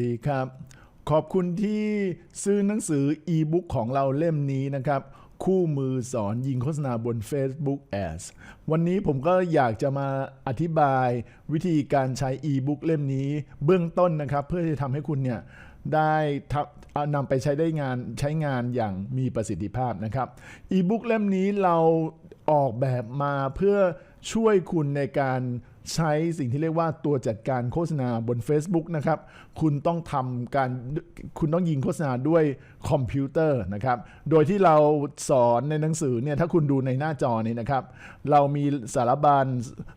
ดีครับ ขอบคุณที่ซื้อหนังสืออีบุ๊กของเราเล่มนี้นะครับ คู่มือสอนยิงโฆษณาบน Facebook Ads วันนี้ผมก็อยากจะมาอธิบายวิธีการใช้อีบุ๊กเล่มนี้เบื้องต้นนะครับ เพื่อจะทำให้คุณเนี่ยได้เอานำไปใช้ได้งานใช้งานอย่างมีประสิทธิภาพนะครับอีบุ๊กเล่มนี้เราออกแบบมาเพื่อ ช่วยคุณในการใช้สิ่งที่เรียกว่าตัวจัดการโฆษณาบน Facebook นะครับ คุณต้องทำการคุณต้องยิงโฆษณาด้วยคอมพิวเตอร์นะครับ โดยที่เราสอนในหนังสือเนี่ยถ้าคุณดูในหน้าจอนี้นะครับ เรามีสารบัญ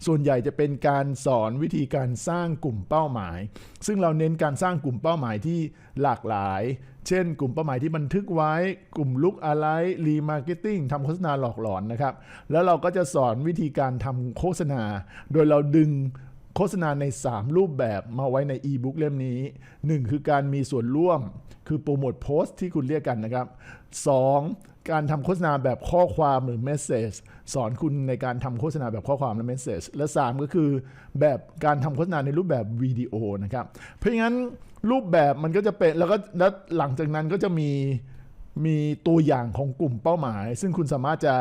ส่วนใหญ่จะเป็นการสอนวิธีการสร้างกลุ่มเป้าหมาย ซึ่งเราเน้นการสร้างกลุ่มเป้าหมายที่หลากหลาย เช่น กลุ่มเป้าหมายที่บันทึกไว้ กลุ่มลุกอะไรรีมาร์เก็ตติ้งทำโฆษณาหลอกหลอนนะครับ แล้วเราก็จะสอนวิธีการทำโฆษณา โดยเราดึงโฆษณาใน 3 รูปแบบมาไว้ในอีบุ๊กเล่มนี้ 1 คือการมีส่วนร่วม คือโปรโมทโพสต์ที่คุณเรียกกันนะครับ 2. การทำโฆษณาแบบข้อความหรือเมสเซจสอนคุณในการทำโฆษณาแบบข้อความและเมสเซจและ 3 ก็คือแบบการทำโฆษณาในรูปแบบวิดีโอนะครับ เพราะงั้นรูปแบบมันก็จะเป็นแล้วก็แล้วหลังจากนั้นก็จะมีมีตัวอย่างของกลุ่มเป้าหมาย ซึ่งคุณสามารถจะ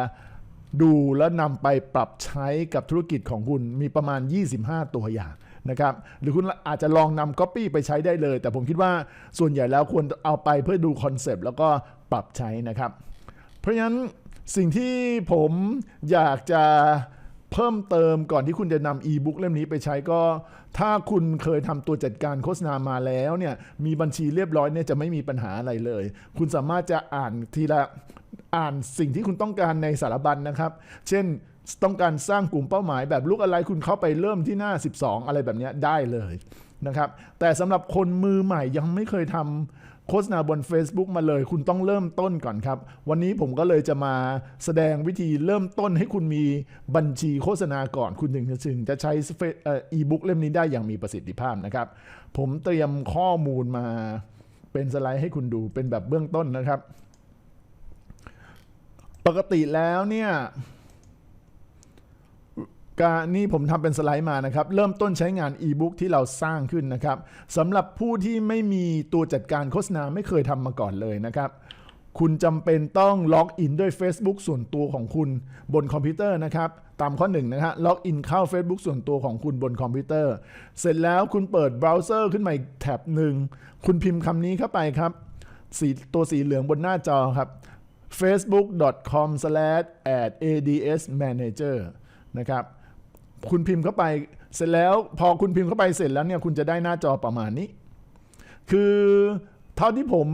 ดูแล้วนำไปปรับใช้กับธุรกิจของคุณมีประมาณ 25 ตัวอย่างนะครับหรือคุณอาจจะลองนำ Copy ไปใช้ได้เลย แต่ผมคิดว่าส่วนใหญ่แล้วควรเอาไปเพื่อดูคอนเซปต์แล้วก็ปรับใช้นะครับ เพราะฉะนั้นสิ่งที่ผมอยากจะเพิ่มเติมก่อนที่คุณจะนำอีบุ๊กเล่มนี้ไปใช้ก็ ถ้าคุณเคยทำตัวจัดการโฆษณามาแล้วเนี่ยมีบัญชีเรียบร้อยเนี่ยจะไม่มีปัญหาอะไรเลย คุณสามารถจะอ่านทีละ อ่านสิ่งที่คุณต้องการในสารบัญนะครับ เช่นต้องการสร้างกลุ่มเป้าหมายแบบลุกอะไรคุณเข้าไปเริ่มที่หน้า 12 อะไรแบบนี้ได้เลยนะครับ แต่สำหรับคนมือใหม่ยังไม่เคยทำโฆษณาบน Facebook มาเลย คุณต้องเริ่มต้นก่อนครับ วันนี้ผมก็เลยจะมาแสดงวิธีเริ่มต้นให้คุณมีบัญชีโฆษณาก่อนคุณถึงจะถึงจะใช้อีบุ๊กเล่มนี้ได้อย่างมีประสิทธิภาพนะครับ ผมเตรียมข้อมูลมาเป็นสไลด์ให้คุณดูเป็นแบบเบื้องต้นนะครับ ปกติแล้วเนี่ยการนี่ผมทำเป็นสไลด์มานะครับ เริ่มต้นใช้งานอีบุ๊กที่เราสร้างขึ้นนะครับสำหรับผู้ที่ไม่มีตัวจัดการโฆษณาไม่เคยทำมาก่อนเลยนะครับ คุณจำเป็นต้องล็อกอินด้วย Facebook ส่วนตัวของคุณบนคอมพิวเตอร์นะครับ ตามข้อหนึ่งนะฮะล็อกอินเข้า Facebook ส่วนตัวของคุณบนคอมพิวเตอร์ เสร็จแล้วคุณเปิดเบราว์เซอร์ขึ้นมาอีกแท็บหนึ่งคุณพิมพ์คำนี้เข้าไปครับสีตัวสีเหลืองบนหน้าจอครับ facebook.com/adsmanager นะครับคุณพิมพ์เข้าไปเสร็จแล้วพอคุณพิมพ์เข้าไปเสร็จแล้วเนี่ยคุณจะได้หน้าจอประมาณนี้ คือเท่าที่ผม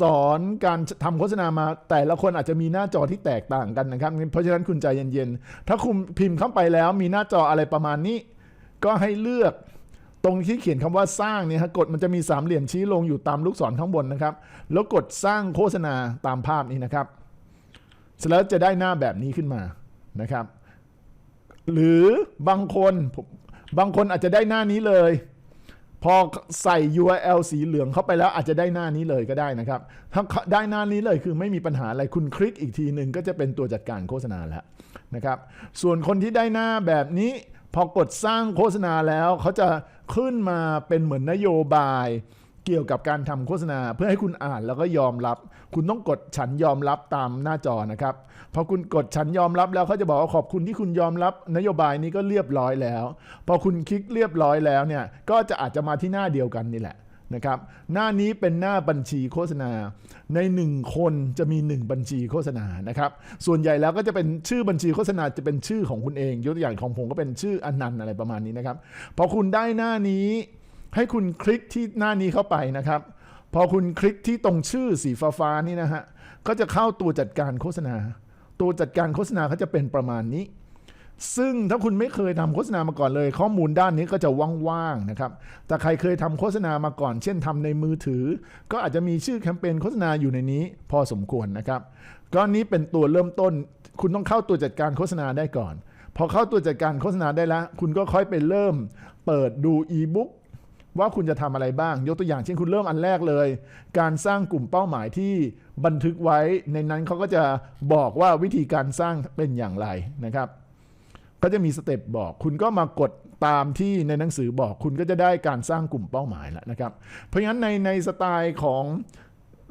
สอนการทำโฆษณามาแต่ละคนอาจจะมีหน้าจอที่แตกต่างกันนะครับ เพราะฉะนั้นคุณใจเย็นๆ ถ้าคุณพิมพ์เข้าไปแล้วมีหน้าจออะไรประมาณนี้ ก็ให้เลือก ตรงที่เขียนคำว่าสร้างเนี่ยกดมันจะมีสามเหลี่ยมชี้ลงอยู่ตามลูกศรข้างบนนะครับ แล้วกดสร้างโฆษณาตามภาพนี้นะครับเสร็จแล้วจะได้หน้าแบบนี้ขึ้นมานะครับ หรือบางคนบางคนอาจจะได้หน้านี้เลย พอใส่ URL สีเหลืองเข้าไปแล้วอาจจะได้หน้านี้เลยก็ได้นะครับ ถ้าได้หน้านี้เลยคือไม่มีปัญหาอะไรคุณคลิกอีกทีหนึ่งก็จะเป็นตัวจัดการโฆษณาแล้วนะครับ ส่วนคนที่ได้หน้าแบบนี้ พอกดสร้างโฆษณาแล้วเขาจะขึ้นมาเป็นเหมือนนโยบายเกี่ยวกับการทำโฆษณาเพื่อให้คุณอ่านแล้วก็ยอมรับ คุณต้องกดฉันยอมรับตามหน้าจอนะครับพอคุณกดฉันยอมรับแล้วเขาจะบอกว่าขอบคุณที่คุณยอมรับ นโยบายนี้ก็เรียบร้อยแล้ว พอคุณคลิกเรียบร้อยแล้วเนี่ยก็จะอาจจะมาที่หน้าเดียวกันนี่แหละ นะครับหน้านี้เป็นหน้าบัญชีโฆษณา ใน 1 คนจะมี 1 บัญชีโฆษณานะครับส่วนใหญ่แล้วก็จะเป็นชื่อบัญชีโฆษณาจะเป็นชื่อของคุณเองยกตัวอย่างของผมก็เป็นชื่ออนันต์อะไรประมาณนี้นะครับพอคุณได้หน้านี้ให้คุณคลิกที่หน้านี้เข้าไปนะครับ พอคุณคลิกที่ตรงชื่อสีฟ้าๆนี่นะฮะก็จะเข้าตัวจัดการโฆษณา ตัวจัดการโฆษณาเขาจะเป็นประมาณนี้ ซึ่งถ้าคุณไม่เคยทำโฆษณามาก่อนเลย ข้อมูลด้านนี้ก็จะว่างๆนะครับ แต่ใครเคยทำโฆษณามาก่อน เช่นทำในมือถือ ก็อาจจะมีชื่อแคมเปญโฆษณาอยู่ในนี้ พอสมควรนะครับก็นี้เป็นตัวเริ่มต้น คุณต้องเข้าตัวจัดการโฆษณาได้ก่อน พอเข้าตัวจัดการโฆษณาได้แล้ว คุณก็ค่อยไปเริ่ม เปิดดูอีบุ๊กว่าคุณจะทำอะไรบ้าง ยกตัวอย่างเช่นคุณเริ่มอันแรกเลย การสร้างกลุ่มเป้าหมายที่บันทึกไว้ ในนั้นเขาก็จะบอกว่าวิธีการสร้างเป็นอย่างไรนะครับ ก็จะมีสเต็ปบอก คุณก็มากดตามที่ในหนังสือบอก คุณก็จะได้การสร้างกลุ่มเป้าหมายแล้วนะครับ เพราะฉะนั้นในในสไตล์ของ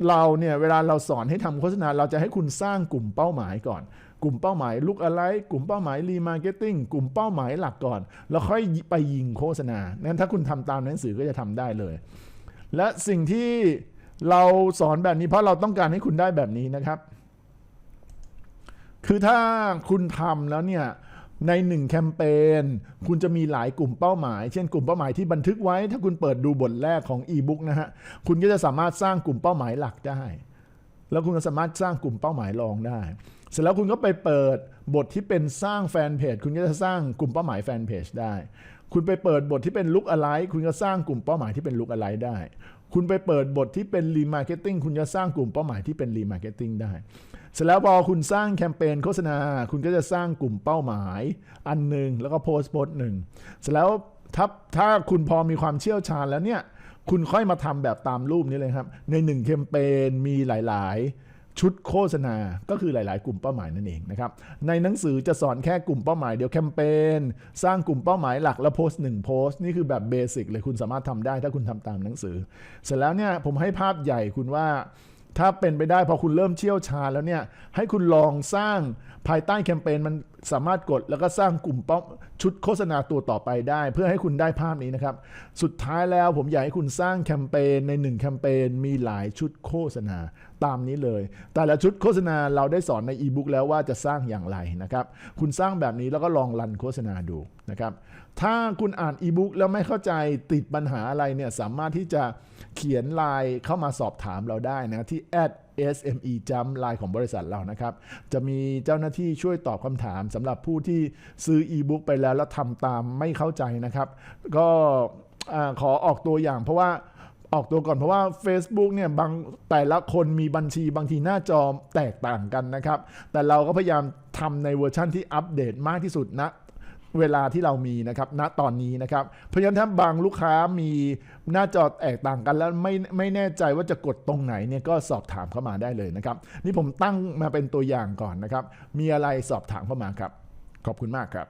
เราเนี่ยเวลาเราสอนให้ทำโฆษณาเราจะให้คุณสร้างกลุ่มเป้าหมายก่อน กลุ่มเป้าหมายลุกอะไรกลุ่มเป้าหมายรีมาร์เก็ตติ้งกลุ่มเป้าหมายหลักก่อน แล้วค่อยไปยิงโฆษณานั้นถ้าคุณทำตามหนังสือก็จะทำได้เลย และสิ่งที่เราสอนแบบนี้เพราะเราต้องการให้คุณได้แบบนี้นะครับ คือถ้าคุณทำแล้วเนี่ย ในหนึ่งแคมเปญคุณจะมีหลายกลุ่มเป้าหมาย เช่นกลุ่มเป้าหมายที่บันทึกไว้ ถ้าคุณเปิดดูบทแรกของอีบุ๊กนะฮะคุณก็จะสามารถสร้างกลุ่มเป้าหมายหลักได้ แล้วคุณก็สามารถสร้างกลุ่มเป้าหมายรองได้ เสร็จแล้วคุณก็ไปเปิดบทที่เป็นสร้างแฟนเพจคุณก็จะสร้างกลุ่มเป้าหมายแฟนเพจได้ คุณไปเปิดบทที่เป็นลุกอะไรคุณก็สร้างกลุ่มเป้าหมายที่เป็นลุกอะไรได้ คุณไปเปิดบทที่เป็นรีมาร์เก็ตติ้งคุณจะสร้างกลุ่มเป้าหมายที่เป็นรีมาร์เก็ตติ้งได้ เสร็จแล้วพอคุณสร้างแคมเปญโฆษณา คุณก็จะสร้างกลุ่มเป้าหมาย อันหนึ่งแล้วก็โพสต์โพสต์หนึ่งเสร็จแล้วถ้าถ้าคุณพอมีความเชี่ยวชาญแล้วเนี่ยคุณค่อยมาทำแบบตามรูปนี้เลยครับ ในหนึ่งแคมเปญมีหลาย ๆ ชุดโฆษณา ก็คือหลาย ๆ กลุ่มเป้าหมายนั่นเองนะครับ ในหนังสือจะสอนแค่กลุ่มเป้าหมายเดียวแคมเปญ สร้างกลุ่มเป้าหมายหลักแล้วโพสต์หนึ่งโพสต์นี่คือแบบเบสิกเลยคุณสามารถทำได้ถ้าคุณทำตามหนังสือ เสร็จแล้วเนี่ยผมให้ภาพใหญ่คุณว่าถ้าเป็นไปได้พอคุณเริ่มเชี่ยวชาญแล้วเนี่ยให้คุณลองสร้างภายใต้แคมเปญมันสามารถกดแล้วก็สร้างกลุ่มเป้าชุดโฆษณาตัวต่อไปได้ เพื่อให้คุณได้ภาพนี้นะครับ สุดท้ายแล้วผมอยากให้คุณสร้างแคมเปญในหนึ่งแคมเปญมีหลายชุดโฆษณาตามนี้เลย แต่ละชุดโฆษณาเราได้สอนในอีบุ๊กแล้วว่าจะสร้างอย่างไรนะครับ คุณสร้างแบบนี้แล้วก็ลองรันโฆษณาดูนะครับ ถ้าคุณอ่านอีบุ๊กแล้วไม่เข้าใจติดปัญหาอะไรเนี่ยสามารถที่จะเขียนไลน์เข้ามาสอบถามเราได้นะที่ a SME Jump ไลน์ของบริษัทเรานะครับ จะมีเจ้าหน้าที่ช่วยตอบคำถามสำหรับผู้ที่ซื้ออีบุ๊กไปแล้วแล้วทำตามไม่เข้าใจนะครับ ก็อขอออกตัวอย่างเพราะว่า ออกตัวก่อนเพราะว่า Facebook เนี่ยบางแต่ละคนมีบัญชีบางทีหน้าจอแตกต่างกันนะครับ แต่เราก็พยายามทำในเวอร์ชั่นที่อัปเดตมากที่สุดนะเวลาที่เรามีนะครับณตอนนี้นะครับ เพราะฉะนั้นถ้าบางลูกค้ามีหน้าจอแตกต่างกันแล้วไม่ไม่แน่ใจว่าจะกดตรงไหนเนี่ยก็สอบถามเข้ามาได้เลยนะครับ นี่ผมตั้งมาเป็นตัวอย่างก่อนนะครับ มีอะไรสอบถามเข้ามาครับ ขอบคุณมากครับ